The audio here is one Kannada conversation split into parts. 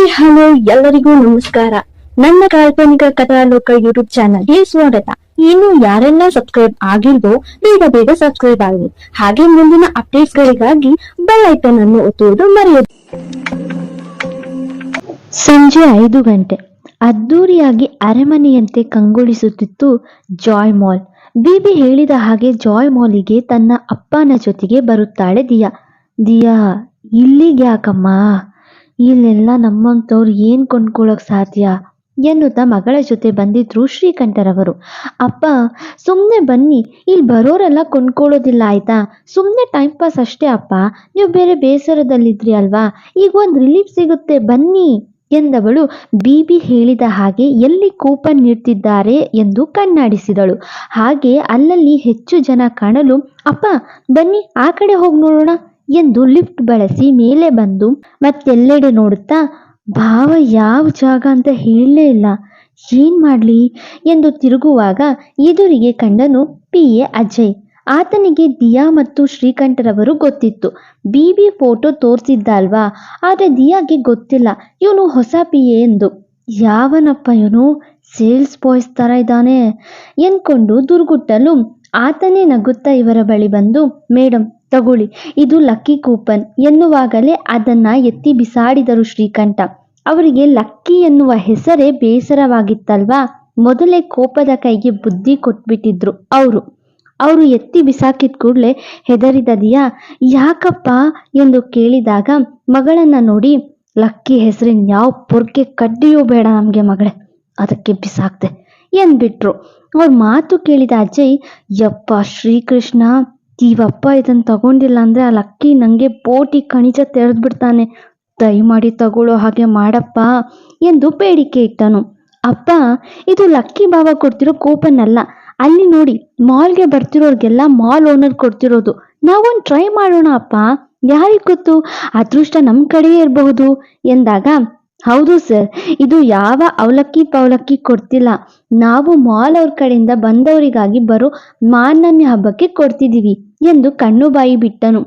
ಹಾಯ್, ಹಲೋ, ಎಲ್ಲರಿಗೂ ನಮಸ್ಕಾರ. ನನ್ನ ಕಾಲ್ಪನಿಕ ಕಥಾ ಲೋಕ ಯೂಟ್ಯೂಬ್ ಚಾನಲ್ಗೆ ಸ್ವಾಗತ. ಇನ್ನು ಯಾರೆಲ್ಲ ಸಬ್ಸ್ಕ್ರೈಬ್ ಆಗಿಲ್ವೋ, ಬೇಗ ಬೇಗ ಸಬ್ಸ್ಕ್ರೈಬ್ ಆಗಿ ಹಾಗೆ ಮುಂದಿನ ಅಪ್ಡೇಟ್ಸ್ ಗಳಿಗಾಗಿ ಬೆಲ್ ಐಕನ್ ಅನ್ನು ಒತ್ತುವುದು ಮರೆಯದು. ಸಂಜೆ ಐದು ಗಂಟೆ. ಅದ್ದೂರಿಯಾಗಿ ಅರಮನೆಯಂತೆ ಕಂಗೊಳಿಸುತ್ತಿತ್ತು ಜಾಯ್ ಮಾಲ್ ಬಿಬಿ ಹೇಳಿದ ಹಾಗೆ ಜಾಯ್ ಮಾಲಿಗೆ ತನ್ನ ಅಪ್ಪನ ಜೊತೆಗೆ ಬರುತ್ತಾಳೆ ದಿಯಾ. ದಿಯಾ ಇಲ್ಲಿಗೆ ಯಾಕಮ್ಮ ಇಲ್ಲೆಲ್ಲ ನಮ್ಮಂಥವ್ರು ಏನ್ ಕೊಂಡ್ಕೊಳ್ಳೋಕೆ ಸಾಧ್ಯ? ಎನ್ನುತ್ತಾ ಮಗಳ ಜೊತೆ ಬಂದಿದ್ರು ಶ್ರೀಕಂಠರವರು. ಅಪ್ಪ ಸುಮ್ಮನೆ ಬನ್ನಿ ಇಲ್ಲಿ ಬರೋರೆಲ್ಲ ಕೊಂಡ್ಕೊಳ್ಳೋದಿಲ್ಲ ಆಯ್ತಾ? ಸುಮ್ಮನೆ ಟೈಮ್ ಪಾಸ್ ಅಷ್ಟೇ ಅಪ್ಪ, ನೀವು ಬೇರೆ ಬೇಸರದಲ್ಲಿದ್ರಿ ಅಲ್ವಾ? ಈಗ ಒಂದು ರಿಲೀಫ್ ಸಿಗುತ್ತೆ, ಬನ್ನಿ ಎಂದವಳು ಬಿಬಿ ಹೇಳಿದ ಹಾಗೆ ಎಲ್ಲಿ ಕೂಪನ್ ನೀಡ್ತಿದ್ದಾರೆ ಎಂದು ಕಣ್ಣಾಡಿಸಿದಳು. ಹಾಗೆ ಅಲ್ಲಲ್ಲಿ ಹೆಚ್ಚು ಜನ ಕಾಣಲು, ಅಪ್ಪ, ಬನ್ನಿ ಆ ಕಡೆ ಹೋಗಿ ನೋಡೋಣ. ಎಂದು ಲಿಫ್ಟ್ ಬಳಸಿ ಮೇಲೆ ಬಂದು ಮತ್ತೆಲ್ಲೆಡೆ ನೋಡುತ್ತಾ, ಭಾವ ಯಾವ ಜಾಗ ಅಂತ ಹೇಳಲೇ ಇಲ್ಲ. ಏನ್ ಮಾಡ್ಲಿ? ಎಂದು ತಿರುಗುವಾಗ ಎದುರಿಗೆ ಕಂಡನು ಪಿ. ಎ. ಅಜಯ್. ಆತನಿಗೆ ದಿಯಾ ಮತ್ತು ಶ್ರೀಕಂಠರವರು ಗೊತ್ತಿತ್ತು. ಬಿಬಿ ಫೋಟೋ ತೋರಿಸಿದ್ದಲ್ವಾ ಆದರೆ ದಿಯಾಗೆ ಗೊತ್ತಿಲ್ಲ. ಇವನು ಹೊಸ ಪಿ. ಎ. ಎಂದು. ಯಾವನಪ್ಪ ಇವನು? ಸೇಲ್ಸ್ ಬಾಯ್ಸ್ ಥರ ಇದ್ದಾನೆ. ಎಂದ್ಕೊಂಡು ದುರ್ಗುಟ್ಟಲು ಆತನೇ ನಗುತ್ತಾ ಇವರ ಬಳಿ ಬಂದು ಮೇಡಮ್ ತಗೊಳ್ಳಿ. ಇದು ಲಕ್ಕಿ ಕೂಪನ್. ಎನ್ನುವಾಗಲೇ ಅದನ್ನ ಎತ್ತಿ ಬಿಸಾಡಿದರು ಶ್ರೀಕಂಠ. ಅವರಿಗೆ ಲಕ್ಕಿ ಎನ್ನುವ ಹೆಸರೇ ಬೇಸರವಾಗಿತ್ತಲ್ವಾ? ಮೊದಲೇ ಕೋಪದ ಕೈಗೆ ಬುದ್ಧಿ ಕೊಟ್ಬಿಟ್ಟಿದ್ರು ಅವರು. ಅವರು ಎತ್ತಿ ಬಿಸಾಕಿದ ಕೂಡಲೇ ಹೆದರಿದ ದಿಯಾ, ಯಾಕಪ್ಪ? ಎಂದು ಕೇಳಿದಾಗ ಮಗಳನ್ನ ನೋಡಿ, ಲಕ್ಕಿ ಹೆಸರಿನ ಯಾವ ಪೊರ್ಕೆ ಕಡ್ಡಿಯೂ ಬೇಡ ನಮಗೆ ಮಗಳೇ. ಅದಕ್ಕೆ ಬಿಸಾಕ್ದೆ. ಎಂದ್ಬಿಟ್ರು. ಅವ್ರ ಮಾತು ಕೇಳಿದ ಅಜಯ್, ಯಪ್ಪ ಶ್ರೀಕೃಷ್ಣ ಇವಪ್ಪ ಇದನ್ನು ತಗೊಂಡಿಲ್ಲ ಅಂದ್ರೆ ಆ ಲಕ್ಕಿ ನಂಗೆ ಬೋಟಿ ಖನಿಜ ತೆರೆದ್ಬಿಡ್ತಾನೆ. ದಯಮಾಡಿ ತಗೊಳ್ಳೋ ಹಾಗೆ ಮಾಡಪ್ಪ ಎಂದು ಬೇಡಿಕೆ ಇಟ್ಟನು. ಅಪ್ಪ, ಇದು ಲಕ್ಕಿ ಬಾವ ಕೊಡ್ತಿರೋ ಕೂಪನ್ ಅಲ್ಲ ಅಲ್ಲಿ ನೋಡಿ, ಮಾಲ್ಗೆ ಬರ್ತಿರೋರ್ಗೆಲ್ಲ ಮಾಲ್ ಓನರ್ ಕೊಡ್ತಿರೋದು. ನಾವೊಂದು ಟ್ರೈ ಮಾಡೋಣ ಅಪ್ಪ. ಯಾರಿಗ್ ಗೊತ್ತು? ಅದೃಷ್ಟ ನಮ್ಮ ಕಡೆಯೇ ಇರಬಹುದು ಎಂದಾಗ ಹೌದು ಸರ್, ಇದು ಯಾವ ಅವಲಕ್ಕಿ ಪವಲಕ್ಕಿ ಕೊಡ್ತಿಲ್ಲ. ನಾವು ಮಾಲ್ ಅವ್ರ ಕಡೆಯಿಂದ ಬಂದವರಿಗಾಗಿ ಬರೋ ಮಾನನ್ಯ ಹಬ್ಬಕ್ಕೆ ಕೊಡ್ತಿದ್ದೀವಿ ಎಂದು ಕಣ್ಣು ಬಾಯಿ ಬಿಟ್ಟನು.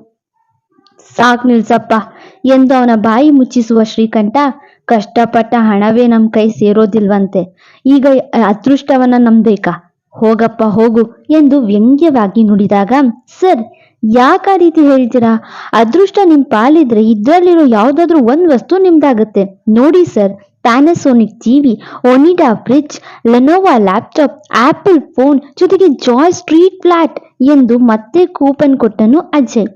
ಸಾಕ್ ನಿಲ್ಸಪ್ಪ, ಎಂದು ಅವನ ಬಾಯಿ ಮುಚ್ಚಿಸುವ ಶ್ರೀಕಂಠ, ಕಷ್ಟಪಟ್ಟ ಹಣವೇ ನಮ್ ಕೈ ಸೇರೋದಿಲ್ವಂತೆ. ಈಗ ಅದೃಷ್ಟವನ್ನ ನಂಬೇಕಾ ಹೋಗಪ್ಪ, ಹೋಗು ಎಂದು ವ್ಯಂಗ್ಯವಾಗಿ ನುಡಿದಾಗ, ಸರ್ ಯಾಕ ಆ ರೀತಿ ಹೇಳ್ತೀರಾ? ಅದೃಷ್ಟ ನಿಮ್ ಪಾಲಿದ್ರೆ ಇದ್ರಲ್ಲಿರೋ ಯಾವ್ದಾದ್ರು ಒಂದ್ ವಸ್ತು ನಿಮ್ದಾಗತ್ತೆ. ನೋಡಿ sir Panasonic TV Onida fridge Lenovo laptop Apple phone ಜೊತೆಗೆ ಜಾಯ್ ಸ್ಟ್ರೀಟ್ ಫ್ಲಾಟ್ ಎಂದು ಮತ್ತೆ ಕೂಪನ್ ಕೊಟ್ಟನು ಅಜಯ್.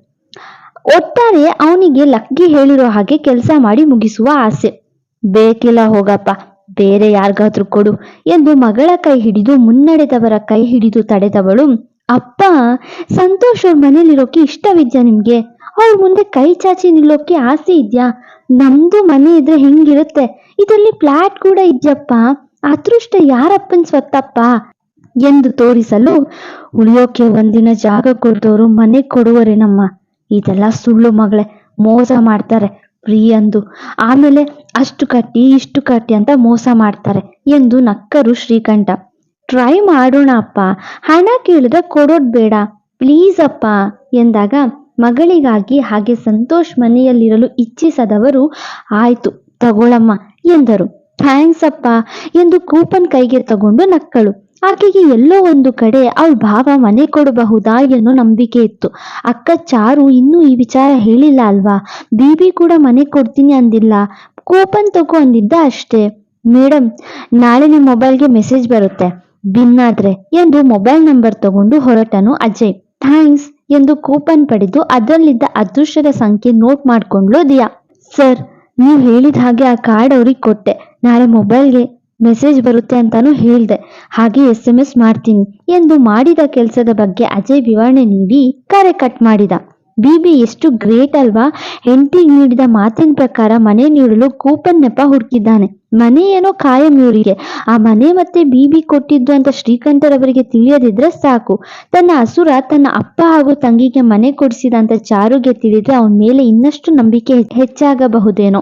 ಒಟ್ಟಾರೆ ಅವನಿಗೆ ಲಕ್ಕಿ ಹೇಳಿರೋ ಹಾಗೆ ಕೆಲಸ ಮಾಡಿ ಮುಗಿಸುವ ಆಸೆ. ಬೇಕಿಲ್ಲ ಹೋಗಪ್ಪ, ಬೇರೆ ಯಾರಿಗಾದ್ರೂ ಕೊಡು ಎಂದು ಮಗಳ ಕೈ ಹಿಡಿದು ಮುನ್ನಡೆದವರ ಕೈ ಹಿಡಿದು ತಡೆದವಳು ಅಪ್ಪ, ಸಂತೋಷ್ ಅವ್ರ ಮನೇಲಿರೋಕೆ ಇಷ್ಟವಿದ್ಯಾ ನಿಮ್ಗೆ? ಅವ್ರ ಮುಂದೆ ಕೈ ಚಾಚಿ ನಿಲ್ಲೋಕೆ ಆಸೆ ಇದ್ಯಾ? ನಮ್ದು ಮನೆ ಇದ್ರೆ ಹೆಂಗಿರುತ್ತೆ? ಇದರಲ್ಲಿ ಫ್ಲಾಟ್ ಕೂಡ ಇದ್ಯಪ್ಪ. ಅದೃಷ್ಟ ಯಾರಪ್ಪನ್ ಸ್ವತ್ತಪ್ಪ? ಎಂದು ತೋರಿಸಲು ಉಳಿಯೋಕೆ ಒಂದಿನ ಜಾಗ ಕೊಡ್ದವರು ಮನೆ ಕೊಡುವರೇನಮ್ಮ? ಇದೆಲ್ಲ ಸುಳ್ಳು ಮಗಳೇ, ಮೋಸ ಮಾಡ್ತಾರೆ ಫ್ರೀ ಅಂದು ಆಮೇಲೆ ಅಷ್ಟು ಕಟ್ಟಿ, ಇಷ್ಟು ಕಟ್ಟಿ ಅಂತ ಮೋಸ ಮಾಡ್ತಾರೆ ಎಂದು ನಕ್ಕರು ಶ್ರೀಕಂಠ. ಟ್ರೈ ಮಾಡೋಣ ಅಪ್ಪ. ಹಣ ಕೇಳಿದ ಕೊಡೋದು ಬೇಡ. ಪ್ಲೀಸ್ ಅಪ್ಪ ಎಂದಾಗ ಮಗಳಿಗಾಗಿ ಹಾಗೆ ಸಂತೋಷ್ ಮನೆಯಲ್ಲಿರಲು ಇಚ್ಛಿಸದವರು, ಆಯ್ತು, ತಗೊಳಮ್ಮ ಎಂದರು. ಥ್ಯಾಂಕ್ಸ್ ಅಪ್ಪ ಎಂದು ಕೂಪನ್ ಕೈಗೆ ತಗೊಂಡು ನಕ್ಕಳು. ಆಕೆಗೆ ಎಲ್ಲೋ ಒಂದು ಕಡೆ ಅವಳ ಭಾವ ಮನೆ ಕೊಡಬಹುದಾ ಎನ್ನು ನಂಬಿಕೆ ಇತ್ತು. ಅಕ್ಕ ಚಾರು, ಇನ್ನೂ ಈ ವಿಚಾರ ಹೇಳಿಲ್ಲ ಅಲ್ವಾ? ಬೀಬಿ ಕೂಡ ಮನೆ ಕೊಡ್ತೀನಿ ಅಂದಿಲ್ಲ. ಕೂಪನ್ ತಗೋ ಅಂದಿದ್ದ ಅಷ್ಟೇ. ಮೇಡಮ್ ನಾಳೆ ನಿಮ್ಮ ಮೊಬೈಲ್ಗೆ ಮೆಸೇಜ್ ಬರುತ್ತೆ. ಬಿನ್ ಆದ್ರೆ ಎಂದು ಮೊಬೈಲ್ ನಂಬರ್ ತಗೊಂಡು ಹೊರಟನು ಅಜಯ್. ಥ್ಯಾಂಕ್ಸ್ ಎಂದು ಕೂಪನ್ ಪಡೆದು ಅದರಲ್ಲಿದ್ದ ಅದೃಶ್ಯದ ಸಂಖ್ಯೆ ನೋಟ್ ಮಾಡ್ಕೊಂಡ್ಲು ದಿಯಾ. ಸರ್, ನೀವು ಹೇಳಿದ ಹಾಗೆ ಆ ಕಾರ್ಡ್ ಅವ್ರಿಗೆ ಕೊಟ್ಟೆ. ನಾಳೆ ಮೊಬೈಲ್ಗೆ ಮೆಸೇಜ್ ಬರುತ್ತೆ ಅಂತಾನು ಹೇಳ್ದೆ. ಹಾಗೆ ಎಸ್ ಎಂ ಎಸ್ ಮಾಡ್ತೀನಿ ಎಂದು ಮಾಡಿದ ಕೆಲಸದ ಬಗ್ಗೆ ಅಜಯ್ ವಿವರಣೆ ನೀಡಿ ಕರೆ ಕಟ್ ಮಾಡಿದ. ಬಿಬಿ ಎಷ್ಟು ಗ್ರೇಟ್ ಅಲ್ವಾ? ಹೆಂಡತಿಗೆ ನೀಡಿದ ಮಾತಿನ ಪ್ರಕಾರ ಮನೆ ನೀಡಲು ಕೂಪನ್ ನೆಪ ಹುಡುಕಿದ್ದಾನೆ. ಮನೆ ಏನೋ ಕಾಯಂ ಇವರಿಗೆ ಆ ಮನೆ ಮತ್ತೆ ಬಿಬಿ ಕೊಟ್ಟಿದ್ದು ಅಂತ ಶ್ರೀಕಂಠರವರಿಗೆ ತಿಳಿಯದಿದ್ರೆ ಸಾಕು. ತನ್ನ ಅಸುರ, ತನ್ನ ಅಪ್ಪ ಹಾಗೂ ತಂಗಿಗೆ ಮನೆ ಕೊಡಿಸಿದ ಅಂತ ಚಾರುಗೆ ತಿಳಿದ್ರೆ ಅವನ ಮೇಲೆ ಇನ್ನಷ್ಟು ನಂಬಿಕೆ ಹೆಚ್ಚಾಗಬಹುದೇನೋ.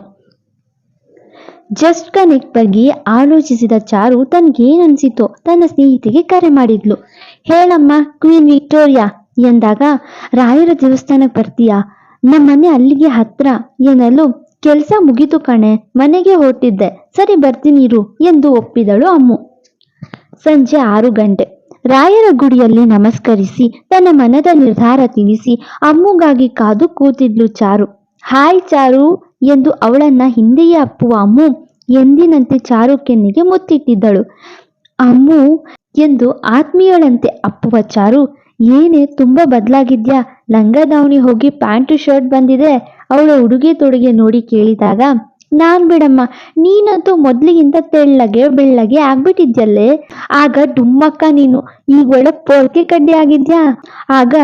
ಜಸ್ಟ್ ಕನೆಕ್ಟ್ ಬಗ್ಗೆ ಆಲೋಚಿಸಿದ ಚಾರು ತನ್ಗೇನನ್ಸಿತೋ ತನ್ನ ಸ್ನೇಹಿತೆಗೆ ಕರೆ ಮಾಡಿದ್ಲು. ಹೇಳಮ್ಮ, ಕ್ವೀನ್ ವಿಕ್ಟೋರಿಯಾ. ಎಂದಾಗ, ರಾಯರ ದೇವಸ್ಥಾನಕ್ಕೆ ಬರ್ತೀಯಾ? ನಮ್ಮನೆ ಅಲ್ಲಿಗೆ ಹತ್ರ ಎನ್ನಲು ಕೆಲ್ಸ ಮುಗಿತು ಕಣೆ, ಮನೆಗೆ ಹೊರಟಿದ್ದೆ. ಸರಿ, ಬರ್ತೀನಿ ಇರು ಎಂದು ಒಪ್ಪಿದಳು ಅಮ್ಮು. ಸಂಜೆ ಆರು ಗಂಟೆ. ರಾಯರ ಗುಡಿಯಲ್ಲಿ ನಮಸ್ಕರಿಸಿ, ತನ್ನ ಮನದ ನಿರ್ಧಾರ ತಿಳಿಸಿ, ಅಮ್ಮುಗಾಗಿ ಕಾದು ಕೂತಿದ್ಲು ಚಾರು. ಹಾಯ್ ಚಾರು ಎಂದು ಅವಳನ್ನ ಹಿಂದೆಯೇ ಅಪ್ಪುವ ಅಮ್ಮು ಎಂದಿನಂತೆ ಚಾರು ಕೆನ್ನಿಗೆ ಮುತ್ತಿಟ್ಟಿದ್ದಳು. ಅಮ್ಮು ಎಂದು ಆತ್ಮೀಯಳಂತೆ ಅಪ್ಪುವ ಚಾರು ಏನೇ ತುಂಬಾ ಬದಲಾಗಿದ್ಯಾ? ಲಂಗ ದಾವಣಿ ಹೋಗಿ ಪ್ಯಾಂಟು, ಶರ್ಟ್ ಬಂದಿದೆ. ಅವಳ ಉಡುಗೆ ತೊಡುಗೆ ನೋಡಿ ಕೇಳಿದಾಗ, ನಾನ್ ಬಿಡಮ್ಮ, ನೀನಂತೂ ಮೊದ್ಲಿಗಿಂತ ತೆಳ್ಳಗೆ ಬೆಳ್ಳಗೆ ಆಗ್ಬಿಟ್ಟಿದ್ಯಲ್ಲೇ? ಆಗ ಡುಮ್ಮಕ್ಕ ನೀನು, ಈಗ ಒಳ್ಳೆ ಪೊರ್ಕೆ ಕಡ್ಡಿ ಆಗಿದ್ಯಾ? ಆಗ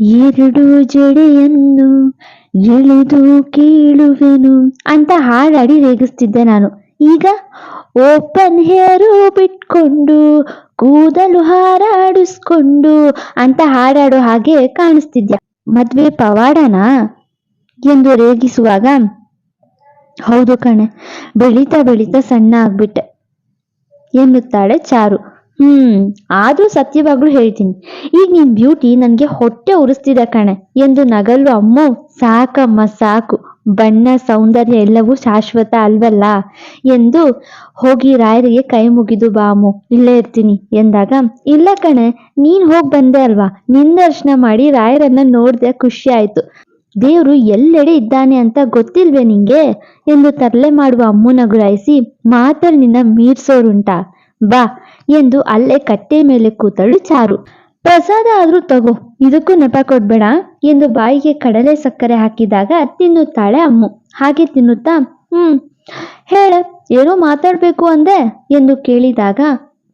ಎರಡು ಜಡೆಯನ್ನು ಎಳೆದು ಕೇಳುವೆನು ಅಂತ ಹಾಡಾಡಿ ರೇಗಿಸ್ತಿದ್ದೆ ನಾನು. ಈಗ, ಓಪನ್ ಹೇರು ಬಿಟ್ಕೊಂಡು ಕೂದಲು ಹಾರಾಡಿಸ್ಕೊಂಡು ಅಂತ ಹಾಡಾಡೋ ಹಾಗೆ ಕಾಣಿಸ್ತಿದ್ಯಾ? ಮದ್ವೆ ಪವಾಡನ? ಎಂದು ರೇಗಿಸುವಾಗ, ಹೌದು ಕಣೆ, ಬೆಳೀತಾ ಬೆಳೀತಾ ಸಣ್ಣ ಆಗ್ಬಿಟ್ಟೆ. ಎನ್ನುತ್ತಾಳೆ ಚಾರು. ಹ್ಮ್, ಆದ್ರೂ ಸತ್ಯವಾಗ್ಲೂ ಹೇಳ್ತೀನಿ. ಈಗ ನಿನ್ ಬ್ಯೂಟಿ ನನ್ಗೆ ಹೊಟ್ಟೆ ಉರಿಸ್ತಿದೆ ಕಣೆ, ಎಂದು ನಗಲು ಅಮ್ಮು, ಸಾಕಮ್ಮ, ಸಾಕು. ಬಣ್ಣ ಸೌಂದರ್ಯ ಎಲ್ಲವೂ ಶಾಶ್ವತ ಅಲ್ವಲ್ಲ? ಎಂದು ಹೋಗಿ ರಾಯರಿಗೆ ಕೈ ಮುಗಿದು, ಬಾಮು, ಇಲ್ಲೇ ಇರ್ತೀನಿ ಎಂದಾಗ, ಇಲ್ಲ ಕಣೆ, ನೀನ್ ಹೋಗ್ ಬಂದೆ ಅಲ್ವಾ? ನಿನ್ ದರ್ಶನ ಮಾಡಿ ರಾಯರನ್ನ ನೋಡ್ದೆ ಖುಷಿ ಆಯ್ತು. ದೇವ್ರು ಎಲ್ಲೆಡೆ ಇದ್ದಾನೆ ಅಂತ ಗೊತ್ತಿಲ್ವೇ ನಿಂಗೆ? ಎಂದು ತರಲೆ ಮಾಡುವ ಅಮ್ಮನ ಗುರಾಯಿಸಿ ಮಾತಲ್ಲಿ ನಿನ್ನ ಮೀರ್ಸೋರುಂಟ ಬಾ ಎಂದು ಅಲ್ಲೇ ಕಟ್ಟೆ ಮೇಲೆ ಕೂತಳು ಚಾರು. ಪ್ರಸಾದ ಆದ್ರೂ ತಗೋ, ಇದಕ್ಕೂ ನೆಪ ಕೊಡ್ಬೇಡ ಎಂದು ಬಾಯಿಗೆ ಕಡಲೆ ಸಕ್ಕರೆ ಹಾಕಿದಾಗ ತಿನ್ನುತ್ತಾಳೆ ಅಮ್ಮು. ಹಾಗೆ ತಿನ್ನುತ್ತಾ, ಹ್ಮ್, ಹೇಳ, ಏನೋ ಮಾತಾಡ್ಬೇಕು ಅಂದೆ ಎಂದು ಕೇಳಿದಾಗ,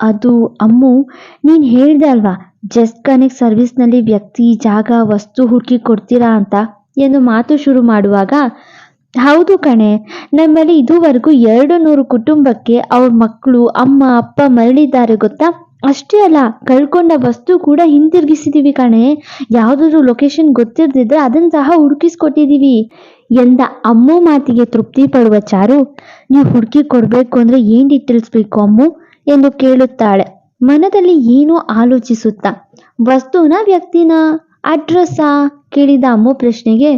ಅದು ಅಮ್ಮು, ನೀನ್ ಹೇಳಿದೆ ಅಲ್ವಾ, ಜಸ್ಟ್ ಕನೆಕ್ಟ್ ಸರ್ವಿಸ್ನಲ್ಲಿ ವ್ಯಕ್ತಿ, ಜಾಗ, ವಸ್ತು ಹುಡುಕಿ ಕೊಡ್ತೀರಾ ಅಂತ ಎಂದು ಮಾತು ಶುರು ಮಾಡುವಾಗ, ಹೌದು ಕಣೆ, ನಮ್ಮಲ್ಲಿ ಇದುವರೆಗೂ ಎರಡು ನೂರು ಕುಟುಂಬಕ್ಕೆ ಅವ್ರ ಮಕ್ಕಳು, ಅಮ್ಮ, ಅಪ್ಪ ಮರಳಿದ್ದಾರೆ ಗೊತ್ತಾ? ಅಷ್ಟೇ ಅಲ್ಲ, ಕಳ್ಕೊಂಡ ವಸ್ತು ಕೂಡ ಹಿಂತಿರುಗಿಸಿದೀವಿ ಕಣೆ. ಯಾವ್ದಾದ್ರು ಲೊಕೇಶನ್ ಗೊತ್ತಿರ್ದಿದ್ರೆ ಅದನ್ನ ಸಹ ಹುಡುಕಿಸ್ಕೊಟ್ಟಿದೀವಿ. ಎಂದ ಅಮ್ಮು ಮಾತಿಗೆ ತೃಪ್ತಿ ಪಡುವ ಚಾರು, ನೀವು ಹುಡುಕಿ ಕೊಡ್ಬೇಕು ಅಂದ್ರೆ ಏನ್ ಡೀಟೇಲ್ಸ್ ಬೇಕು ಅಮ್ಮು? ಎಂದು ಕೇಳುತ್ತಾಳೆ. ಮನದಲ್ಲಿ ಏನೋ ಆಲೋಚಿಸುತ್ತಾ, ವಸ್ತುನ ವ್ಯಕ್ತಿನ ಅಡ್ರೆಸ್ಸಾ ಕೇಳಿದ ಅಮ್ಮು ಪ್ರಶ್ನೆಗೆ,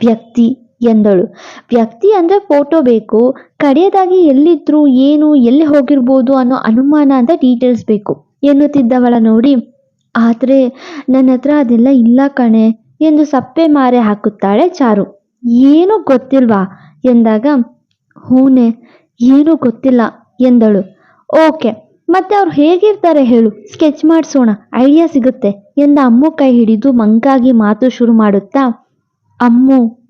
ವ್ಯಕ್ತಿ ಎಂದಳು. ವ್ಯಕ್ತಿ ಅಂದರೆ ಫೋಟೋ ಬೇಕು, ಕಡೆಯದಾಗಿ ಎಲ್ಲಿದ್ರು ಏನು, ಎಲ್ಲಿ ಹೋಗಿರ್ಬೋದು ಅನ್ನೋ ಅನುಮಾನ ಅಂತ ಡೀಟೇಲ್ಸ್ ಬೇಕು ಎನ್ನುತ್ತಿದ್ದವಳ ನೋಡಿ. ಆದರೆ, ನನ್ನ ಹತ್ರ ಅದೆಲ್ಲ ಇಲ್ಲ ಕಣೆ ಎಂದು ಸಪ್ಪೆ ಮಾರೆ ಹಾಕುತ್ತಾಳೆ ಚಾರು. ಏನೂ ಗೊತ್ತಿಲ್ವಾ? ಎಂದಾಗ, ಹೂನೆ, ಏನೂ ಗೊತ್ತಿಲ್ಲ ಎಂದಳು. ಓಕೆ, ಮತ್ತೆ ಅವ್ರು ಹೇಗಿರ್ತಾರೆ ಹೇಳು ಸ್ಕೆಚ್ ಮಾಡಿಸೋಣ ಐಡಿಯಾ ಸಿಗುತ್ತೆ ಎಂದ ಅಮ್ಮು ಕೈ ಹಿಡಿದು ಮಂಕಾಗಿ ಮಾತು ಶುರು ಮಾಡುತ್ತಾ, ಅಮ್ಮು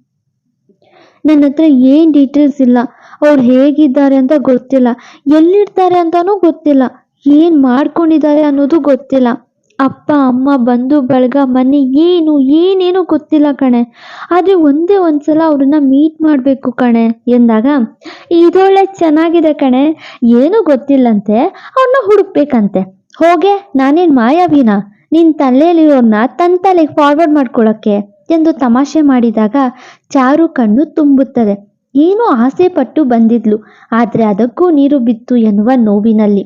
ನನ್ನ ಹತ್ರ ಏನ್ ಡೀಟೇಲ್ಸ್ ಇಲ್ಲ. ಅವ್ರು ಹೇಗಿದ್ದಾರೆ ಅಂತ ಗೊತ್ತಿಲ್ಲ. ಎಲ್ಲಿರ್ತಾರೆ ಅಂತಾನೂ ಗೊತ್ತಿಲ್ಲ. ಏನ್ ಮಾಡ್ಕೊಂಡಿದ್ದಾರೆ ಅನ್ನೋದು ಗೊತ್ತಿಲ್ಲ. ಅಪ್ಪ, ಅಮ್ಮ ಬಂಧು ಬಳಗ ಮನೆ ಏನು, ಏನೇನು ಗೊತ್ತಿಲ್ಲ ಕಣೆ. ಆದ್ರೆ ಒಂದೇ ಒಂದ್ಸಲ ಅವ್ರನ್ನ ಮೀಟ್ ಮಾಡ್ಬೇಕು ಕಣೆ ಎಂದಾಗ ಇದೊಳ್ಳೆ ಚೆನ್ನಾಗಿದೆ ಕಣೆ. ಏನೂ ಗೊತ್ತಿಲ್ಲಂತೆ. ಅವ್ರನ್ನ ಹುಡುಕ್ಬೇಕಂತೆ. ಹೋಗೆ, ನಾನೇನ್ ನಿನ್ ತಲೆಯಲ್ಲಿರೋರ್ನ ತನ್ನ ತಲೆಗೆ ಫಾರ್ವರ್ಡ್ ಮಾಡ್ಕೊಳಕ್ಕೆ. ಎಂದು ತಮಾಷೆ ಮಾಡಿದಾಗ ಚಾರು ಕಣ್ಣು ತುಂಬುತ್ತದೆ. ಏನೋ ಆಸೆ ಪಟ್ಟು ಬಂದಿದ್ಲು. ಆದ್ರೆ ಅದಕ್ಕೂ ನೀರು ಬಿತ್ತು ಎನ್ನುವ ನೋವಿನಲ್ಲಿ.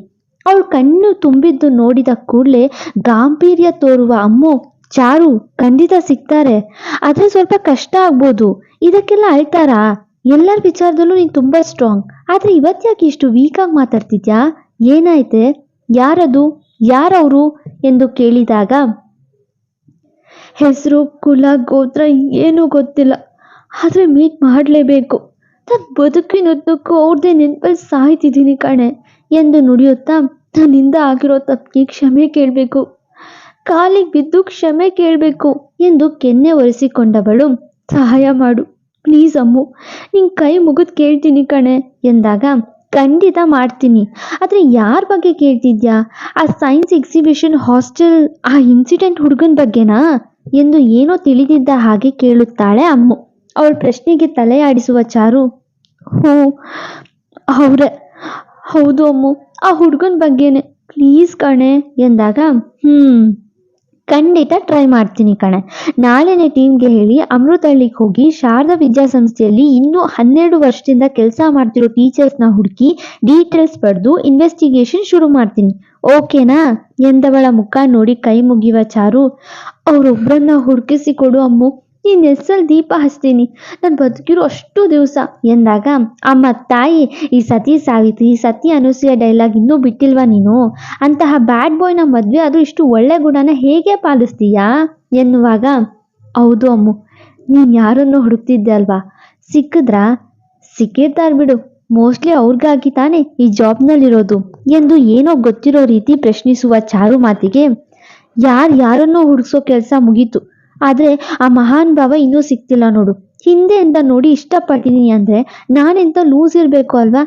ಅವಳು ಕಣ್ಣು ತುಂಬಿದ್ದು ನೋಡಿದ ಕೂಡಲೇ ಗಾಂಭೀರ್ಯ ತೋರುವ, ಅಮ್ಮು, ಚಾರು, ಖಂಡಿತ ಸಿಗ್ತಾರೆ. ಆದ್ರೆ ಸ್ವಲ್ಪ ಕಷ್ಟ ಆಗ್ಬೋದು. ಇದಕ್ಕೆಲ್ಲ ಅಳ್ತಾರಾ? ಎಲ್ಲರ ವಿಚಾರದಲ್ಲೂ ನೀನ್ ತುಂಬಾ ಸ್ಟ್ರಾಂಗ್ ಆದ್ರೆ ಇವತ್ತ್ಯಾಕೆ ಇಷ್ಟು ವೀಕ್ ಆಗಿ ಮಾತಾಡ್ತಿದ್ಯಾ? ಏನಾಯ್ತೆ? ಯಾರದು? ಯಾರವರು? ಎಂದು ಕೇಳಿದಾಗ ಹೆಸರು, ಕುಲ, ಗೋತ್ರ ಏನೂ ಗೊತ್ತಿಲ್ಲ. ಆದರೆ ಮೀಟ್ ಮಾಡಲೇಬೇಕು. ನನ್ನ ಬದುಕಿನುದ್ದಕ್ಕೂ ಅವ್ರದ್ದೇ ನೆನಪಲ್ಲಿ ಸಾಯ್ತಿದ್ದೀನಿ ಕಣೆ ಎಂದು ನುಡಿಯುತ್ತಾ ನನ್ನಿಂದ ಆಗಿರೋ ತಪ್ಪಿಗೆ ಕ್ಷಮೆ ಕೇಳಬೇಕು. ಕಾಲಿಗೆ ಬಿದ್ದು ಕ್ಷಮೆ ಕೇಳಬೇಕು ಎಂದು ಕೆನ್ನೆ ಒರೆಸಿಕೊಂಡವಳು, ಸಹಾಯ ಮಾಡು. ಪ್ಲೀಸ್ ಅಮ್ಮು, ನಿನ್ ಕೈ ಮುಗಿದು ಕೇಳ್ತೀನಿ ಕಣೆ ಎಂದಾಗ, ಖಂಡಿತ ಮಾಡ್ತೀನಿ. ಆದರೆ ಯಾರ ಬಗ್ಗೆ ಕೇಳ್ತಿದ್ಯಾ? ಆ ಸೈನ್ಸ್ ಎಕ್ಸಿಬಿಷನ್ ಹಾಸ್ಟೆಲ್ ಆ ಇನ್ಸಿಡೆಂಟ್ ಹುಡುಗನ ಬಗ್ಗೆನಾ? ಎಂದು ಏನೋ ತಿಳಿದಿದ್ದ ಹಾಗೆ ಕೇಳುತ್ತಾಳೆ ಅಮ್ಮು. ಅವಳ ಪ್ರಶ್ನೆಗೆ ತಲೆ ಆಡಿಸುವ ಚಾರು, ಹ್ಞೂ, ಅವ್ರೆ, ಹೌದು ಅಮ್ಮು, ಆ ಹುಡುಗನ ಬಗ್ಗೆನೆ, ಪ್ಲೀಸ್ ಕಣೆ, ಎಂದಾಗ ಹ್ಮ್ ಖಂಡಿತ ಟ್ರೈ ಮಾಡ್ತೀನಿ ಕಣೆ. ನಾಳೆನೆ ಟೀಮ್ಗೆ ಹೇಳಿ ಅಮೃತಹಳ್ಳಿಗೆ ಹೋಗಿ ಶಾರದಾ ವಿದ್ಯಾಸಂಸ್ಥೆಯಲ್ಲಿ ಇನ್ನೂ ಹನ್ನೆರಡು ವರ್ಷದಿಂದ ಕೆಲಸ ಮಾಡ್ತಿರೋ ಟೀಚರ್ಸ್ನ ಹುಡುಕಿ ಡೀಟೇಲ್ಸ್ ಪಡೆದು ಇನ್ವೆಸ್ಟಿಗೇಷನ್ ಶುರು ಮಾಡ್ತೀನಿ. ಓಕೆನಾ? ಎಂದವಳ ಮುಖ ನೋಡಿ ಕೈ ಮುಗಿಯುವ ಚಾರು ಅವರೊಬ್ಬರನ್ನ ಹುಡುಕಿಸಿ ಕೊಡು ಅಮ್ಮು. ಈ ಹೆಸರಲ್ಲಿ ದೀಪ ಹಚ್ತೀನಿ. ನಾನು ಬದುಕಿರೋ ಅಷ್ಟು ದಿವಸ. ಎಂದಾಗ, ಅಮ್ಮ, ತಾಯಿ, ಈ ಸತಿ ಸಾವಿತ್ರಿ, ಈ ಸತಿ ಅನಸೂಯ ಡೈಲಾಗ್ ಇನ್ನೂ ಬಿಟ್ಟಿಲ್ವಾ ನೀನು? ಅಂತಹ ಬ್ಯಾಡ್ ಬಾಯ್ನ ಮದುವೆ ಅದು ಇಷ್ಟು ಒಳ್ಳೆ ಗುಣನ ಹೇಗೆ ಪಾಲಿಸ್ತೀಯಾ? ಎನ್ನುವಾಗ, ಹೌದು ಅಮ್ಮು, ನೀನು ಯಾರನ್ನು ಹುಡುಕ್ತಿದ್ದೆ ಅಲ್ವಾ? ಸಿಕ್ಕಿದ್ರಾ? ಸಿಕ್ಕಿರ್ತಾರೆ ಬಿಡು. ಮೋಸ್ಟ್ಲಿ ಅವ್ರಿಗಾಗಿ ತಾನೇ ಈ ಜಾಬ್ನಲ್ಲಿರೋದು ಎಂದು ಏನೋ ಗೊತ್ತಿರೋ ರೀತಿ ಪ್ರಶ್ನಿಸುವ ಚಾರು ಮಾತಿಗೆ ಯಾರು ಯಾರನ್ನೋ ಹುಡುಕ್ಸೋ ಕೆಲಸ ಮುಗೀತು. ಆದರೆ ಆ ಮಹಾನ್ ಭಾವ ಇನ್ನೂ ಸಿಕ್ತಿಲ್ಲ ನೋಡು. ಹಿಂದೆ ಅಂತ ನೋಡಿ ಇಷ್ಟಪಟ್ಟಿನಿ ಅಂದರೆ ನಾನೆಂತ ಲೂಸ್ ಇರಬೇಕು ಅಲ್ವಾ?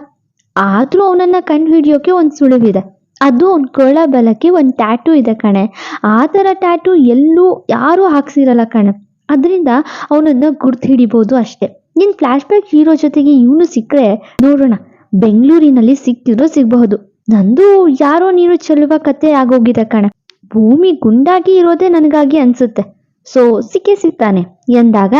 ಆದರೂ ಅವನನ್ನು ಕಂಡು ಹಿಡಿಯೋಕೆ ಒಂದು ಸುಳಿವಿದೆ. ಅದು ಅವ್ನ ಕೊಳ ಬಲಕ್ಕೆ ಒಂದು ಟ್ಯಾಟೂ ಇದೆ ಕಣೆ. ಆ ಥರ ಟ್ಯಾಟೂ ಎಲ್ಲೂ ಯಾರೂ ಹಾಕ್ಸಿರಲ್ಲ ಕಣೆ. ಅದರಿಂದ ಅವನನ್ನು ಗುರ್ತು ಹಿಡಿಬೋದು ಅಷ್ಟೇ. ನಿನ್ನ ಫ್ಲ್ಯಾಶ್ ಬ್ಯಾಕ್ ಹೀರೋ ಜೊತೆಗೆ ಇವನು ಸಿಕ್ಕರೆ ನೋಡೋಣ. ಬೆಂಗಳೂರಿನಲ್ಲಿ ಸಿಕ್ತಿರೋ ಸಿಗಬಹುದು. ನಂದು ಯಾರೋ ನೀರು ಚೆಲ್ಲುವ ಕತೆ ಆಗೋಗಿದೆ ಕಣೆ. ಭೂಮಿ ಗುಂಡಾಗಿ ಇರೋದೇ ನನಗಾಗಿ ಅನ್ಸುತ್ತೆ. ಸೊ, ಸಿಕ್ಕೇ ಸಿಗ್ತಾನೆ. ಎಂದಾಗ,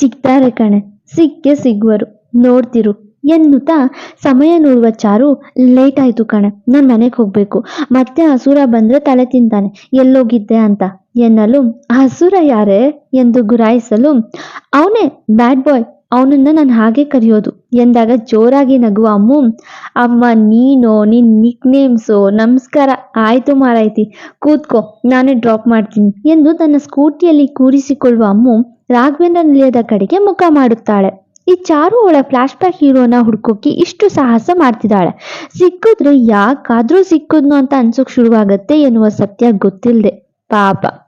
ಸಿಗ್ತಾರೆ ಕಣೆ. ಸಿಕ್ಕೆ ಸಿಗುವರು. ನೋಡ್ತಿರು. ಎನ್ನುತ್ತಾ ಸಮಯ ನೋಡುವ ಚಾರು ಲೇಟ್ ಆಯ್ತು ಕಣೆ. ನಾನು ಮನೆಗೆ ಹೋಗ್ಬೇಕು. ಮತ್ತೆ ಹಸುರ ಬಂದ್ರೆ ತಲೆ ತಿಂತಾನೆ. ಎಲ್ಲೋಗಿದ್ದೆ ಅಂತ. ಎನ್ನಲು ಹಸುರ ಯಾರೇ? ಎಂದು ಗುರಾಯಿಸಲು, ಅವನೇ ಬ್ಯಾಡ್ ಬಾಯ್ ಅವನನ್ನ ನಾನು ಹಾಗೆ ಕರೆಯೋದು. ಎಂದಾಗ ಜೋರಾಗಿ ನಗುವ, ಅಮ್ಮು, ಅಮ್ಮ, ನೀನು, ನಿನ್ ನಿಕ್ ನೇಮ್ಸು ನಮಸ್ಕಾರ, ಆಯ್ತು ಮಾರಾಯ್ತಿ, ಕೂತ್ಕೋ, ನಾನೇ ಡ್ರಾಪ್ ಮಾಡ್ತೀನಿ ಎಂದು ತನ್ನ ಸ್ಕೂಟಿಯಲ್ಲಿ ಕೂರಿಸಿಕೊಳ್ಳುವ ಅಮ್ಮು ರಾಘವೇಂದ್ರ ನಿಲಯದ ಕಡೆಗೆ ಮುಖ ಮಾಡುತ್ತಾಳೆ. ಈ ಚಾರು ಅವಳ ಫ್ಲಾಶ್ ಬ್ಯಾಕ್ ಹೀರೋನ ಹುಡ್ಕೋಕೆ ಇಷ್ಟು ಸಾಹಸ ಮಾಡ್ತಿದ್ದಾಳೆ. ಸಿಕ್ಕಿದ್ರೆ ಯಾಕಾದ್ರೂ ಸಿಕ್ಕುದ್ನು ಅಂತ ಅನ್ಸೋಕ್ ಶುರುವಾಗತ್ತೆ ಎನ್ನುವ ಸತ್ಯ ಗೊತ್ತಿಲ್ಲದೆ ಪಾಪ.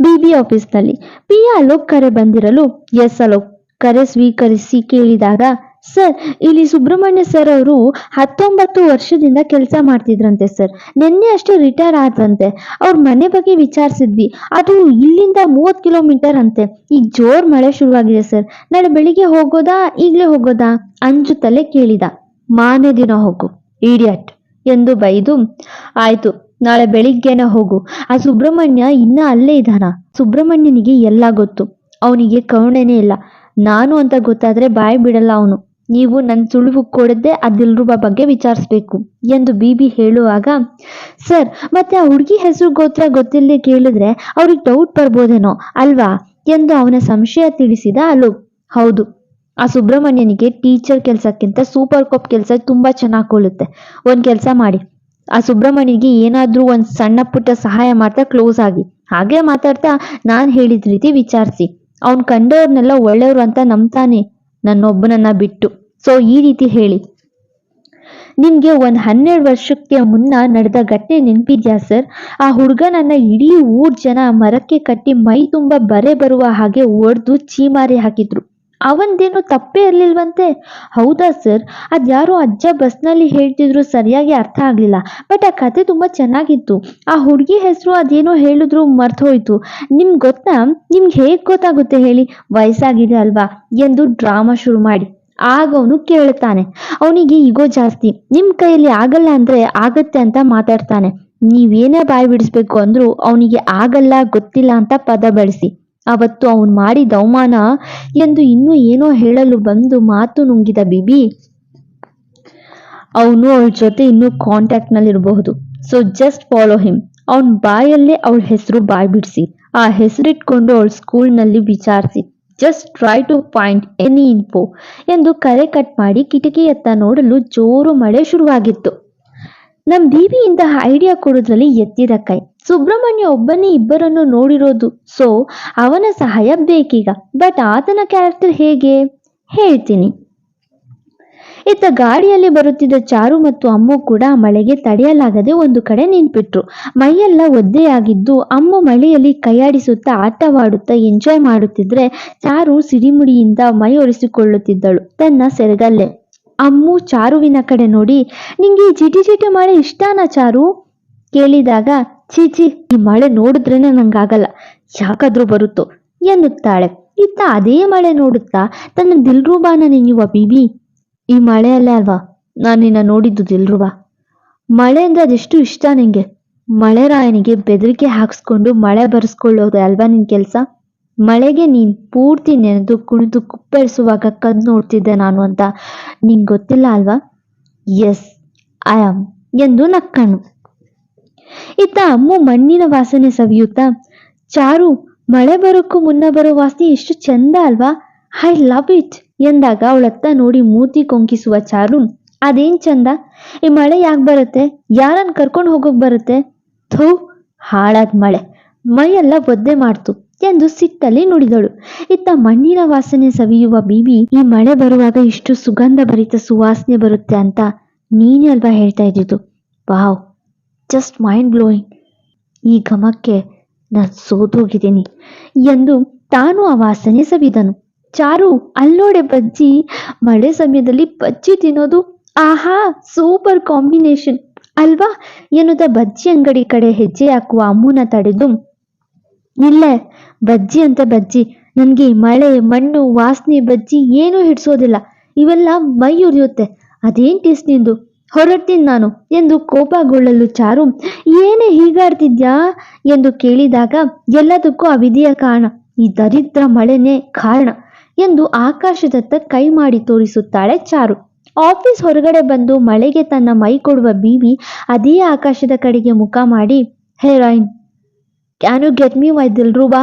ಬಿಬಿ ಆಫೀಸ್ನಲ್ಲಿ. ಪಿ ಅಲೋಕ್ ಕರೆ ಬಂದಿರಲು ಎಸ್ ಅಲೋಕ್ ಕರೆ ಸ್ವೀಕರಿಸಿ ಕೇಳಿದಾಗ, ಸರ್, ಇಲ್ಲಿ ಸುಬ್ರಹ್ಮಣ್ಯ ಸರ್ ಅವರು ಹತ್ತೊಂಬತ್ತು ವರ್ಷದಿಂದ ಕೆಲಸ ಮಾಡ್ತಿದ್ರಂತೆ ಸರ್. ನಿನ್ನೆ ಅಷ್ಟೇ ರಿಟೈರ್ ಆದ್ರಂತೆ. ಅವ್ರ ಮನೆ ಬಗ್ಗೆ ವಿಚಾರಿಸಿದ್ವಿ. ಅದು ಇಲ್ಲಿಂದ ಮೂವತ್ತು ಕಿಲೋಮೀಟರ್ ಅಂತೆ. ಈಗ ಜೋರ್ ಮಳೆ ಶುರುವಾಗಿದೆ ಸರ್. ನಾಳೆ ಬೆಳಿಗ್ಗೆ ಹೋಗೋದಾ, ಈಗಲೇ ಹೋಗೋದಾ? ಅಂಜುತ್ತಲೇ ಕೇಳಿದ. ಮಾನೆ ದಿನ ಹೋಗು, ಇಡಿಯಟ್, ಎಂದು ಬೈದು, ಆಯ್ತು. ನಾಳೆ ಬೆಳಿಗ್ಗೆನ ಹೋಗು. ಆ ಸುಬ್ರಹ್ಮಣ್ಯ ಇನ್ನ ಅಲ್ಲೇ ಇದ್ದಾನ ಸುಬ್ರಹ್ಮಣ್ಯನಿಗೆ ಎಲ್ಲ ಗೊತ್ತು. ಅವನಿಗೆ ಕರುಣೆನೇ ಇಲ್ಲ. ನಾನು ಅಂತ ಗೊತ್ತಾದ್ರೆ ಬಾಯಿ ಬಿಡಲ್ಲ ಅವನು. ನೀವು ನನ್ನ ಸುಳಿವು ಕೊಡದೆ ಆ ಬಗ್ಗೆ ವಿಚಾರಿಸ್ಬೇಕು ಎಂದು ಬಿಬಿ ಹೇಳುವಾಗ, ಸರ್, ಮತ್ತೆ ಆ ಹುಡುಗಿ ಹೆಸರು ಗೋತ್ರ ಗೊತ್ತಿಲ್ಲದೆ ಕೇಳಿದ್ರೆ ಅವ್ರಿಗೆ ಡೌಟ್ ಬರ್ಬೋದೇನೋ, ಅಲ್ವಾ? ಎಂದು ಅವನ ಸಂಶಯ ತಿಳಿಸಿದ ಅಲೋಕ್ ಹೌದು. ಆ ಸುಬ್ರಹ್ಮಣ್ಯನಿಗೆ ಟೀಚರ್ ಕೆಲಸಕ್ಕಿಂತ ಸೂಪರ್ ಕಾಪ್ ಕೆಲಸ ತುಂಬಾ ಚೆನ್ನಾಗಿ ಕೊಳ್ಳುತ್ತೆ ಒಂದು ಕೆಲಸ ಮಾಡಿ. ಆ ಸುಬ್ರಹ್ಮಣ್ಯಗೆ ಏನಾದ್ರೂ ಒಂದು ಸಣ್ಣ ಪುಟ್ಟ ಸಹಾಯ ಮಾಡ್ತಾ ಕ್ಲೋಸ್ ಆಗಿ. ಹಾಗೆ ಮಾತಾಡ್ತಾ ನಾನು ಹೇಳಿದ ರೀತಿ ವಿಚಾರಿಸಿ. ಅವ್ನು ಕಂಡವ್ರನ್ನೆಲ್ಲ ಒಳ್ಳೆಯವರು ಅಂತ ನಂಬ್ತಾನೆ ನನ್ನೊಬ್ಬನನ್ನ ಬಿಟ್ಟು. ಸೊ ಈ ರೀತಿ ಹೇಳಿ. ನಿಮ್ಗೆ ಒಂದ್ ಹನ್ನೆರಡು ವರ್ಷಕ್ಕೆ ಮುನ್ನ ನಡೆದ ಘಟನೆ ನೆನ್ಪಿದ್ಯಾ ಸರ್? ಆ ಹುಡುಗನನ್ನ ಇಡೀ ಊರ್ ಜನ ಮರಕ್ಕೆ ಕಟ್ಟಿ ಮೈ ತುಂಬಾ ಬರೆ ಬರುವ ಹಾಗೆ ಒಡೆದು ಚೀಮಾರಿ ಹಾಕಿದ್ರು. ಅವಂದೇನು ತಪ್ಪೇ ಇರ್ಲಿಲ್ವಂತೆ? ಹೌದಾ ಸರ್? ಅದ್ಯಾರೋ ಅಜ್ಜ ಬಸ್ನಲ್ಲಿ ಹೇಳ್ತಿದ್ರು ಸರಿಯಾಗಿ ಅರ್ಥ ಆಗ್ಲಿಲ್ಲ. ಬಟ್ ಆ ಕತೆ ತುಂಬಾ ಚೆನ್ನಾಗಿತ್ತು. ಆ ಹುಡುಗಿ ಹೆಸರು ಅದೇನೋ ಹೇಳಿದ್ರು ಮರ್ತೋಯ್ತು ನಿಮ್ಗೆ ಗೊತ್ತಾ? ನಿಮ್ಗೆ ಹೇಗ್ ಗೊತ್ತಾಗುತ್ತೆ ಹೇಳಿ? ವಯಸ್ಸಾಗಿದೆ ಅಲ್ವಾ? ಎಂದು ಡ್ರಾಮಾ ಶುರು ಮಾಡಿ. ಆಗ ಅವನು ಕೇಳ್ತಾನೆ ಅವನಿಗೆ ಈಗೋ ಜಾಸ್ತಿ. ನಿಮ್ ಕೈಯಲ್ಲಿ ಆಗಲ್ಲ ಅಂದ್ರೆ ಆಗತ್ತೆ ಅಂತ ಮಾತಾಡ್ತಾನೆ. ನೀವೇನೇ ಬಾಯಿ ಬಿಡಿಸ್ಬೇಕು ಅಂದ್ರೂ ಅವನಿಗೆ ಆಗಲ್ಲ, ಗೊತ್ತಿಲ್ಲ ಅಂತ ಪದ ಬಳಸಿ ಅವತ್ತು ಅವನು ಮಾಡಿದ ಅವಮಾನ ಎಂದು ಇನ್ನೂ ಏನೋ ಹೇಳಲು ಬಂದು ಮಾತು ನುಂಗಿದ ಬಿಬಿ, ಅವನು ಅವಳ ಜೊತೆ ಇನ್ನೂ ಕಾಂಟ್ಯಾಕ್ಟ್ನಲ್ಲಿ ಇರಬಹುದು ಸೊ ಜಸ್ಟ್ ಫಾಲೋ ಹಿಮ್ ಅವನ ಬಾಯಲ್ಲೇ ಅವಳ ಹೆಸರು ಬಾಯ್ ಬಿಡಿಸಿ. ಆ ಹೆಸರಿಟ್ಕೊಂಡು ಅವಳ ಸ್ಕೂಲ್ನಲ್ಲಿ ವಿಚಾರಿಸಿ. Just try to find any info ಎಂದು ಕರೆ ಕಟ್ ಮಾಡಿ ಕಿಟಕಿಯತ್ತ ನೋಡಲು ಜೋರು ಮಳೆ ಶುರುವಾಗಿತ್ತು. ನಮ್ ಬಿಬಿ ಇಂತಹ ಐಡಿಯಾ ಕೊಡೋದ್ರಲ್ಲಿ ಎತ್ತಿದ ಕೈ. ಸುಬ್ರಹ್ಮಣ್ಯ ಒಬ್ಬನೇ ಇಬ್ಬರನ್ನು ನೋಡಿರೋದು. ಸೊ, ಅವನ ಸಹಾಯ ಬೇಕೀಗ. ಬಟ್ ಆತನ ಕ್ಯಾರೆಕ್ಟರ್ ಹೇಗೆ? ಹೇಳ್ತೀನಿ. ಇತ್ತ ಗಾಡಿಯಲ್ಲಿ ಬರುತ್ತಿದ್ದ ಚಾರು ಮತ್ತು ಅಮ್ಮು ಕೂಡ ಮಳೆಗೆ ತಡೆಯಲಾಗದೆ ಒಂದು ಕಡೆ ನಿಂತ್ಬಿಟ್ರು. ಮೈಯೆಲ್ಲ ಒದ್ದೆಯಾಗಿದ್ದು ಅಮ್ಮು ಮಳೆಯಲ್ಲಿ ಕೈಯಾಡಿಸುತ್ತಾ ಆಟವಾಡುತ್ತಾ ಎಂಜಾಯ್ ಮಾಡುತ್ತಿದ್ರೆ ಚಾರು ಸಿಡಿಮುಡಿಯಿಂದ ಮೈ ಒರೆಸಿಕೊಳ್ಳುತ್ತಿದ್ದಳು. ತನ್ನ ಸೆರಗಲ್ಲೇ. ಅಮ್ಮು ಚಾರುವಿನ ಕಡೆ ನೋಡಿ, ನಿಂಗೆ ಜಿಟಿ ಜಿಟಿ ಮಳೆ ಇಷ್ಟನಾ ಚಾರು? ಕೇಳಿದಾಗ ಚೀಚಿ ಈ ಮಳೆ ನೋಡಿದ್ರೇನೆ ನಂಗಾಗಲ್ಲ. ಯಾಕಾದ್ರೂ ಬರುತ್ತೋ ಎನ್ನುತ್ತಾಳೆ. ಇತ್ತ ಅದೇ ಮಳೆ ನೋಡುತ್ತಾ ತನ್ನ ದಿಲ್ರೂಬಾನ ನೆನೆಯುವ ಬೀಬಿ. ಈ ಮಳೆಯಲ್ಲೇ ಅಲ್ವಾ? ನಾನು ನಿನ್ನ ನೋಡಿದ್ದು ದಿಲ್ರುಬಾ. ಮಳೆ ಅಂದ್ರೆ ಅದೆಷ್ಟು ಇಷ್ಟ ನಿಂಗೆ? ಮಳೆರಾಯನಿಗೆ ಬೆದರಿಕೆ ಹಾಕ್ಸ್ಕೊಂಡು ಮಳೆ ಬರೆಸ್ಕೊಳ್ಳೋದು ಅಲ್ವಾ ನಿನ್ ಕೆಲ್ಸ? ಮಳೆಗೆ ನೀನ್ ಪೂರ್ತಿ ನೆನೆದು ಕುಣಿದು ಕುಪ್ಪಳಿಸುವಾಗ ಕದ್ ನೋಡ್ತಿದ್ದೆ ನಾನು ಅಂತ ನಿಂಗೆ ಗೊತ್ತಿಲ್ಲ ಅಲ್ವಾ? ಎಸ್, ಐ ಆಮ್ ಎಂದು ನಕ್ಕನು. ಇತ್ತ ಅಮ್ಮು ಮಣ್ಣಿನ ವಾಸನೆ ಸವಿಯುತ್ತಾ, ಚಾರು, ಮಳೆ ಬರೋಕ್ಕೂ ಮುನ್ನ ಬರೋ ವಾಸನೆ ಎಷ್ಟು ಚಂದ ಅಲ್ವಾ? ಐ ಲವ್ ಇಟ್ ಎಂದಾಗ ಅವಳತ್ತ ನೋಡಿ ಮೂತಿ ಕೊಂಕಿಸುವ ಚಾರು, ಅದೇನ್ ಚಂದ? ಈ ಮಳೆ ಯಾಕೆ ಬರುತ್ತೆ? ಯಾರನ್ನ ಕರ್ಕೊಂಡು ಹೋಗೋಕ್ ಬರುತ್ತೆ? ಥೂ, ಹಾಳಾದ ಮಳೆ. ಮೈಯೆಲ್ಲ ಒದ್ದೆ ಮಾಡ್ತು, ಎಂದು ಸಿಟ್ಟಲ್ಲಿ ನುಡಿದಳು. ಇತ್ತ ಮಣ್ಣಿನ ವಾಸನೆ ಸವಿಯುವ ಬೀಬಿ, ಈ ಮಳೆ ಬರುವಾಗ ಇಷ್ಟು ಸುಗಂಧ ಭರಿತ ಸುವಾಸನೆ ಬರುತ್ತೆ ಅಂತ ನೀನೇ ಅಲ್ವಾ ಹೇಳ್ತಾ ಇದ್ದಿದ್ದು? ವಾವ್ ಜಸ್ಟ್ ಮೈಂಡ್ ಬ್ಲೋಯಿಂಗ್ ಈ ಘಮಕ್ಕೆ ನಾನು ಸೋತೋಗಿದ್ದೀನಿ ಎಂದು ತಾನು ಆ ವಾಸನೆ ಸವಿದನು ಚಾರು ಅಲ್ಲೋಡೆ ಬಜ್ಜಿ ಮಳೆ ಸಮಯದಲ್ಲಿ ಬಜ್ಜಿ ತಿನ್ನೋದು ಆಹಾ ಸೂಪರ್ ಕಾಂಬಿನೇಷನ್ ಅಲ್ವಾ ಎನ್ನುತ್ತ ಬಜ್ಜಿ ಅಂಗಡಿ ಕಡೆ ಹೆಜ್ಜೆ ಹಾಕುವ ಅಮ್ಮನ ತಡೆದು, ಇಲ್ಲೇ ಬಜ್ಜಿ ಅಂತ ಬಜ್ಜಿ, ನನಗೆ ಮಳೆ, ಮಣ್ಣು, ವಾಸನೆ ಬಜ್ಜಿ ಏನೂ ಹಿಡಿಸೋದಿಲ್ಲ, ಇವೆಲ್ಲ ಮೈ ಉರಿಯುತ್ತೆ, ಅದೇನ್ ಟೇಸ್ಟ್ ನಿಂದು? ಹೊರಡ್ತೀನಿ ನಾನು ಎಂದು ಕೋಪಗೊಳ್ಳಲು ಚಾರು. ಏನೇ ಹೀಗಾಡ್ತಿದ್ಯಾ? ಎಂದು ಕೇಳಿದಾಗ, ಎಲ್ಲದಕ್ಕೂ ಆ ವಿಧಿಯ ಕಾರಣ, ಈ ದರಿದ್ರ ಮಳೆನೇ ಕಾರಣ ಎಂದು ಆಕಾಶದತ್ತ ಕೈ ಮಾಡಿ ತೋರಿಸುತ್ತಾಳೆ ಚಾರು. ಆಫೀಸ್ ಹೊರಗಡೆ ಬಂದು ಮಳೆಗೆ ತನ್ನ ಮೈ ಕೊಡುವ ಬೀವಿ ಅದೇ ಆಕಾಶದ ಕಡೆಗೆ ಮುಖ ಮಾಡಿ, hey rain, can you get me my Dilruba?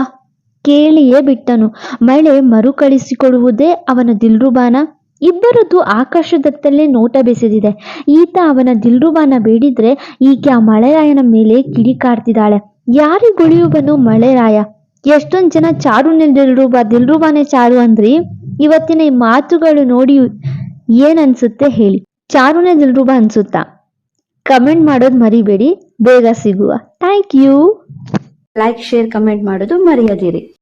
ಕೇಳಿಯೇ ಬಿಟ್ಟನು. ಮಳೆ ಮರುಕಳಿಸಿಕೊಡುವುದೇ ಅವನ ದಿಲ್ರುಬಾನ? ಇಬ್ಬರದ್ದು ಆಕಾಶದತ್ತಲೇ ನೋಟ ಬೆಸೆದಿದೆ. ಈತ ಅವನ ದಿಲ್ರುಬಾನ ಬೇಡಿದ್ರೆ ಈಕೆ ಆ ಮಳೆರಾಯನ ಮೇಲೆ ಕಿಡಿಕಾಡ್ತಿದ್ದಾಳೆ ಯಾರಿಗೊಳಿಯುವನು ಮಳೆರಾಯ? ಎಷ್ಟೊಂದ್ ಜನ ಚಾರು ದಿಲ್ರುಬಾ, ದಿಲ್ರುಬಾನೆ ಚಾರು ಅಂದ್ರಿ? ಇವತ್ತಿನ ಈ ಮಾತುಗಳು ನೋಡಿ ಏನ್ ಅನ್ಸುತ್ತೆ ಹೇಳಿ ಚಾರುನೆ ದಿಲ್ರುಬಾ ಅನ್ಸುತ್ತಾ? ಕಮೆಂಟ್ ಮಾಡೋದು ಮರಿಬೇಡಿ, ಬೇಗ ಸಿಗುವ. Thank you. Like share comment ಮಾಡೋದು ಮರೆಯದಿರಿ.